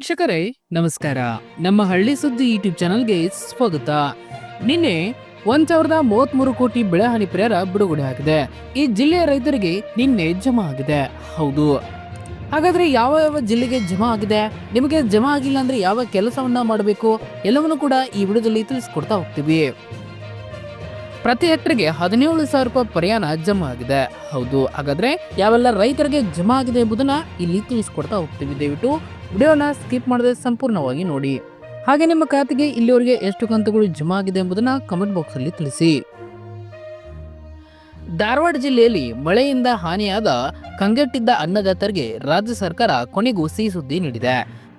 ವೀಕ್ಷಕರೇ, ನಮಸ್ಕಾರ. ನಮ್ಮ ಹಳ್ಳಿ ಸುದ್ದಿ ಯೂಟ್ಯೂಬ್ ಚಾನಲ್ಗೆ ಸ್ವಾಗತ. ನಿನ್ನೆ ಒಂದ್ ಸಾವಿರದ ಮೂವತ್ಮೂರು ಕೋಟಿ ಬೆಳೆಹಾನಿ ಪರಿಹಾರ ಬಿಡುಗಡೆ ಆಗಿದೆ. ಈ ಜಿಲ್ಲೆಯ ರೈತರಿಗೆ ನಿನ್ನೆ ಜಮಾ ಆಗಿದೆ. ಹೌದು. ಹಾಗಾದ್ರೆ ಯಾವ ಯಾವ ಜಿಲ್ಲೆಗೆ ಜಮಾ ಆಗಿದೆ? ನಿಮಗೆ ಜಮಾ ಆಗಿಲ್ಲ ಅಂದ್ರೆ ಯಾವ ಕೆಲಸವನ್ನ ಮಾಡಬೇಕು? ಎಲ್ಲವನ್ನೂ ಕೂಡ ಈ ವಿಡಿಯೋದಲ್ಲಿ ತಿಳಿಸ್ಕೊಡ್ತಾ ಹೋಗ್ತೀವಿ. ಪ್ರತಿ ಹೆಕ್ಟರ್ಗೆ ಹದಿನೇಳು ಸಾವಿರ ರೂಪಾಯಿ ಪರಿಹಾರ ಜಮಾ ಆಗಿದೆ. ಹೌದು, ಹಾಗಾದ್ರೆ ಯಾವೆಲ್ಲ ರೈತರಿಗೆ ಜಮಾ ಆಗಿದೆ ಎಂಬುದನ್ನ ಇಲ್ಲಿ ತಿಳಿಸ್ಕೊಡ್ತಾ ಹೋಗ್ತೀವಿ. ದಯವಿಟ್ಟು ವಿಡಿಯೋನ ಸ್ಕಿಪ್ ಮಾಡದೆ ಸಂಪೂರ್ಣವಾಗಿ ನೋಡಿ. ಹಾಗೆ ನಿಮ್ಮ ಖಾತೆಗೆ ಇಲ್ಲಿವರೆಗೆ ಎಷ್ಟು ಕಂತುಗಳು ಜಮಾ ಆಗಿದೆ ಎಂಬುದನ್ನ ಕಮೆಂಟ್ ಬಾಕ್ಸ್ ಅಲ್ಲಿ ತಿಳಿಸಿ. ಧಾರವಾಡ ಜಿಲ್ಲೆಯಲ್ಲಿ ಮಳೆಯಿಂದ ಹಾನಿಯಾದ ಕಂಗೆಟ್ಟಿದ್ದ ಅನ್ನದಾತರಿಗೆ ರಾಜ್ಯ ಸರ್ಕಾರ ಕೊನೆಗೂ ಸಿಹಿ ಸುದ್ದಿ ನೀಡಿದೆ.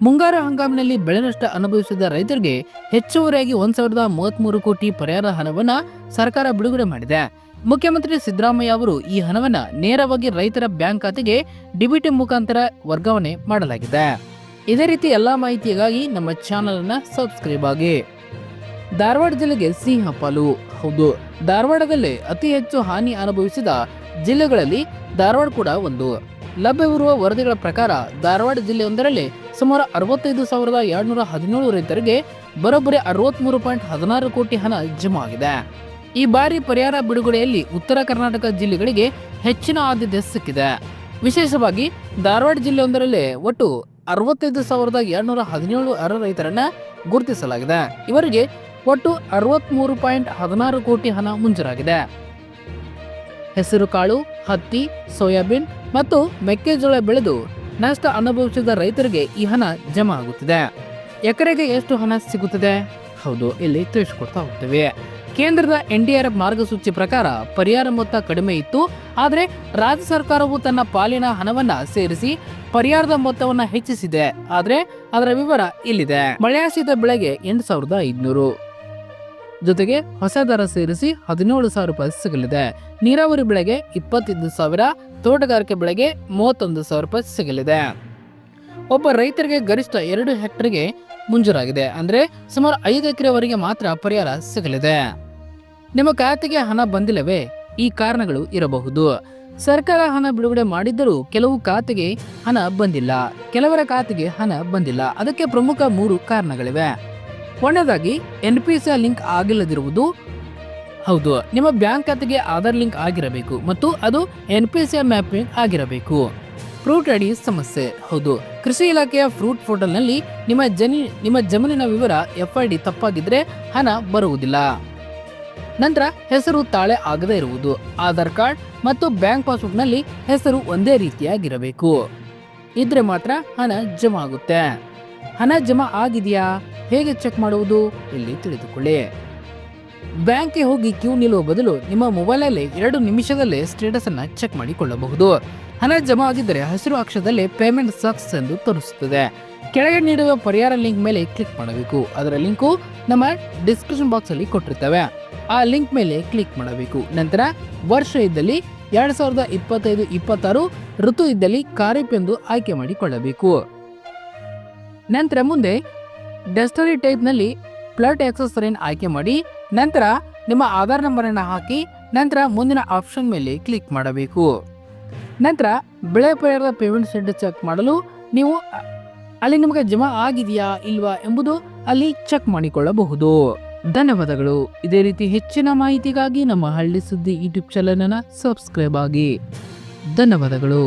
ಮುಂಗಾರು ಹಂಗಾಮಿನಲ್ಲಿ ಬೆಳೆ ನಷ್ಟ ಅನುಭವಿಸಿದ ರೈತರಿಗೆ ಹೆಚ್ಚುವರಿಯಾಗಿ ಒಂದ್ ಸಾವಿರದ ಮೂವತ್ಮೂರು ಕೋಟಿ ಪರಿಹಾರ ಹಣವನ್ನ ಸರ್ಕಾರ ಬಿಡುಗಡೆ ಮಾಡಿದೆ. ಮುಖ್ಯಮಂತ್ರಿ ಸಿದ್ದರಾಮಯ್ಯ ಅವರು ಈ ಹಣವನ್ನ ನೇರವಾಗಿ ರೈತರ ಬ್ಯಾಂಕ್ ಖಾತೆಗೆ ಡಿಬಿಟಿ ಮುಖಾಂತರ ವರ್ಗಾವಣೆ ಮಾಡಲಾಗಿದೆ. ಇದೇ ರೀತಿ ಎಲ್ಲಾ ಮಾಹಿತಿಗಾಗಿ ನಮ್ಮ ಚಾನೆಲ್ ಅನ್ನ ಸಬ್ಸ್ಕ್ರೈಬ್ ಆಗಿ. ಧಾರವಾಡ ಜಿಲ್ಲೆಗೆ ಸಿಂಹ ಪಾಲು ಹೌದು. ಧಾರವಾಡದಲ್ಲಿ ಅತಿ ಹೆಚ್ಚು ಹಾನಿ ಅನುಭವಿಸಿದ ಜಿಲ್ಲೆಗಳಲ್ಲಿ ಧಾರವಾಡ ಕೂಡ ಒಂದು. ಲಭ್ಯವಿರುವ ವರದಿಗಳ ಪ್ರಕಾರ ಧಾರವಾಡ ಜಿಲ್ಲೆಯೊಂದರಲ್ಲಿ ಸುಮಾರು ಅರವತ್ತೈದು ಸಾವಿರದ ಎರಡ್ನೂರ ಹದಿನೇಳು ರೈತರಿಗೆ ಬರೋಬ್ಬರಿ ಅರವತ್ಮೂರು ಪಾಯಿಂಟ್ ಹದಿನಾರು ಕೋಟಿ ಹಣ ಜಮಾ ಆಗಿದೆ. ಈ ಬಾರಿ ಪರಿಹಾರ ಬಿಡುಗಡೆಯಲ್ಲಿ ಉತ್ತರ ಕರ್ನಾಟಕ ಜಿಲ್ಲೆಗಳಿಗೆ ಹೆಚ್ಚಿನ ಆದ್ಯತೆ ಸಿಕ್ಕಿದೆ. ವಿಶೇಷವಾಗಿ ಧಾರವಾಡ ಜಿಲ್ಲೆಯೊಂದರಲ್ಲಿ ಒಟ್ಟು ಅರವತ್ತೈದು ಸಾವಿರದ ಎರಡ್ನೂರ ಹದಿನೇಳು ಅರ ರೈತರನ್ನ ಗುರುತಿಸಲಾಗಿದೆ. ಇವರಿಗೆ ಒಟ್ಟು ಅರವತ್ಮೂರು ಪಾಯಿಂಟ್ ಹದಿನಾರು ಕೋಟಿ ಹಣ ಮಂಜೂರಾಗಿದೆ. ಹೆಸರುಕಾಳು ಹತ್ತಿ, ಸೋಯಾಬೀನ್ ಮತ್ತು ಮೆಕ್ಕೆಜೋಳ ಬೆಳೆದು ನಷ್ಟ ಅನುಭವಿಸಿದ ರೈತರಿಗೆ ಈ ಹಣ ಜಮಾ ಆಗುತ್ತಿದೆ. ಎಕರೆಗೆ ಎಷ್ಟು ಹಣ ಸಿಗುತ್ತದೆ? ಹೌದು, ಇಲ್ಲಿ ತಿಳಿಸ್ಕೊಡ್ತಾ ಹೋಗ್ತೇವೆ. ಕೇಂದ್ರದ ಎನ್ ಡಿ ಆರ್ ಎಫ್ ಮಾರ್ಗಸೂಚಿ ಪ್ರಕಾರ ಪರಿಹಾರ ಮೊತ್ತ ಕಡಿಮೆ ಇತ್ತು, ಆದರೆ ರಾಜ್ಯ ಸರ್ಕಾರವು ತನ್ನ ಪಾಲಿನ ಹಣವನ್ನ ಸೇರಿಸಿ ಪರಿಹಾರದ ಮೊತ್ತವನ್ನ ಹೆಚ್ಚಿಸಿದೆ. ಆದರೆ ಅದರ ವಿವರ ಇಲ್ಲಿದೆ. ಮಳೆಯಾಶ್ರಿತ ಬೆಳೆಗೆ ಎಂಟು ಸಾವಿರದ ಐದುನೂರು. ಜೊತೆಗೆ ಹೊಸ ದರ ಸೇರಿಸಿ ಹದಿನೇಳು ಸಾವಿರ ರೂಪಾಯಿ ಸಿಗಲಿದೆ. ನೀರಾವರಿ ಬೆಳೆಗೆ ಇಪ್ಪತ್ತೈದು ಸಾವಿರ, ತೋಟಗಾರಿಕೆ ಬೆಳೆಗೆ ಮೂವತ್ತೊಂದು ಸಾವಿರ ರೂಪಾಯಿ ಸಿಗಲಿದೆ. ಒಬ್ಬ ರೈತರಿಗೆ ಗರಿಷ್ಠ ಎರಡು ಹೆಕ್ಟರ್ಗೆ ಮುಂಜೂರಾಗಿದೆ. ಅಂದ್ರೆ ಸುಮಾರು ಐದು ಎಕರೆವರೆಗೆ ಮಾತ್ರ ಪರಿಹಾರ ಸಿಗಲಿದೆ. ನಿಮ್ಮ ಖಾತೆಗೆ ಹಣ ಬಂದಿಲ್ಲವೇ? ಈ ಕಾರಣಗಳು ಇರಬಹುದು. ಸರ್ಕಾರ ಹಣ ಬಿಡುಗಡೆ ಮಾಡಿದ್ದರೂ ಕೆಲವು ಖಾತೆಗೆ ಹಣ ಬಂದಿಲ್ಲ. ಕೆಲವರ ಖಾತೆಗೆ ಹಣ ಬಂದಿಲ್ಲ. ಅದಕ್ಕೆ ಪ್ರಮುಖ ಮೂರು ಕಾರಣಗಳಿವೆ. ಒಂದನೇದಾಗಿ ಎನ್ ಪಿ ಸಿ ಲಿಂಕ್ ಆಗಿಲ್ಲದಿರುವುದು ಹೌದು. ನಿಮ್ಮ ಬ್ಯಾಂಕ್ ಖಾತೆಗೆ ಆಧಾರ್ ಲಿಂಕ್ ಆಗಿರಬೇಕು ಮತ್ತು ಅದು ಎನ್ ಪಿ ಸಿ ಮ್ಯಾಪಿಂಗ್ ಆಗಿರಬೇಕು. ಫ್ರೂಟ್ ಐಡಿ ಸಮಸ್ಯೆ, ಹೌದು. ಕೃಷಿ ಇಲಾಖೆಯ ಫ್ರೂಟ್ ಪೋರ್ಟಲ್ನಲ್ಲಿ ನಿಮ್ಮ ಜನಿ, ನಿಮ್ಮ ಜಮೀನಿನ ವಿವರ ಎಫ್ ಐ ಡಿ ತಪ್ಪಾಗಿದ್ರೆ ಹಣ ಬರುವುದಿಲ್ಲ. ನಂತರ ಹೆಸರು ತಾಳೆ ಆಗದೇ ಇರುವುದು, ಆಧಾರ್ ಕಾರ್ಡ್ ಮತ್ತು ಬ್ಯಾಂಕ್ ಪಾಸ್ಬುಕ್ನಲ್ಲಿ ಹೆಸರು ಒಂದೇ ರೀತಿಯಾಗಿರಬೇಕು. ಇದ್ರೆ ಮಾತ್ರ ಹಣ ಜಮಾ ಆಗುತ್ತೆ. ಹಣ ಜಮಾ ಆಗಿದೆಯಾ? ಹೇಗೆ ಚೆಕ್ ಮಾಡುವುದು? ಇಲ್ಲಿ ತಿಳಿದುಕೊಳ್ಳಿ. ಬ್ಯಾಂಕ್ಗೆ ಹೋಗಿ ಕ್ಯೂ ನಿಲ್ಲುವ ಬದಲು ನಿಮ್ಮ ಮೊಬೈಲಲ್ಲಿ ಎರಡು ನಿಮಿಷದಲ್ಲೇ ಸ್ಟೇಟಸ್ ಅನ್ನು ಚೆಕ್ ಮಾಡಿಕೊಳ್ಳಬಹುದು. ಹಣ ಜಮಾ ಆಗಿದ್ದರೆ ಹಸಿರು ಅಕ್ಷರದಲ್ಲಿ ಪೇಮೆಂಟ್ ಸಕ್ಸಸ್ ಎಂದು ತೋರಿಸುತ್ತದೆ. ಕೆಳಗೆ ನೀಡುವ ಪರಿಹಾರ ಲಿಂಕ್ ಮೇಲೆ ಕ್ಲಿಕ್ ಮಾಡಬೇಕು. ಅದರ ಲಿಂಕು ನಮ್ಮ ಡಿಸ್ಕ್ರಿಪ್ಷನ್ ಬಾಕ್ಸ್ ಅಲ್ಲಿ ಕೊಟ್ಟಿರ್ತವೆ. ಆ ಲಿಂಕ್ ಮೇಲೆ ಕ್ಲಿಕ್ ಮಾಡಬೇಕು. ನಂತರ ವರ್ಷ ಇದ್ದಲ್ಲಿ ಎರಡ್ ಸಾವಿರದ ಇಪ್ಪತ್ತೈದು ಇಪ್ಪತ್ತಾರು ಋತು ಇದ್ದಲ್ಲಿ ಖಾರಿಫ್ ಎಂದು ಆಯ್ಕೆ ಮಾಡಿಕೊಳ್ಳಬೇಕು. ನಂತರ ಮುಂದೆ ಡೆಸ್ಟರಿ ಟೈಪ್ನಲ್ಲಿ ಪ್ಲಟ್ ಆಕ್ಸೆಸರಿಯನ್ನು ಆಯ್ಕೆ ಮಾಡಿ, ನಂತರ ನಿಮ್ಮ ಆಧಾರ್ ನಂಬರನ್ನು ಹಾಕಿ, ನಂತರ ಮುಂದಿನ ಆಪ್ಷನ್ ಮೇಲೆ ಕ್ಲಿಕ್ ಮಾಡಬೇಕು. ನಂತರ ಬೆಳೆ ಪರಿಹಾರದ ಪೇಮೆಂಟ್ ಸೆಂಟರ್ ಚೆಕ್ ಮಾಡಲು ನೀವು ಅಲ್ಲಿ ನಿಮಗೆ ಜಮಾ ಆಗಿದೆಯಾ, ಇಲ್ವಾ ಎಂಬುದು ಅಲ್ಲಿ ಚೆಕ್ ಮಾಡಿಕೊಳ್ಳಬಹುದು. ಧನ್ಯವಾದಗಳು. ಇದೇ ರೀತಿ ಹೆಚ್ಚಿನ ಮಾಹಿತಿಗಾಗಿ ನಮ್ಮ ಹಳ್ಳಿ ಸುದ್ದಿ ಯೂಟ್ಯೂಬ್ ಚಾನಲ್ ಅನ್ನು ಸಬ್ಸ್ಕ್ರೈಬ್ ಆಗಿ. ಧನ್ಯವಾದಗಳು.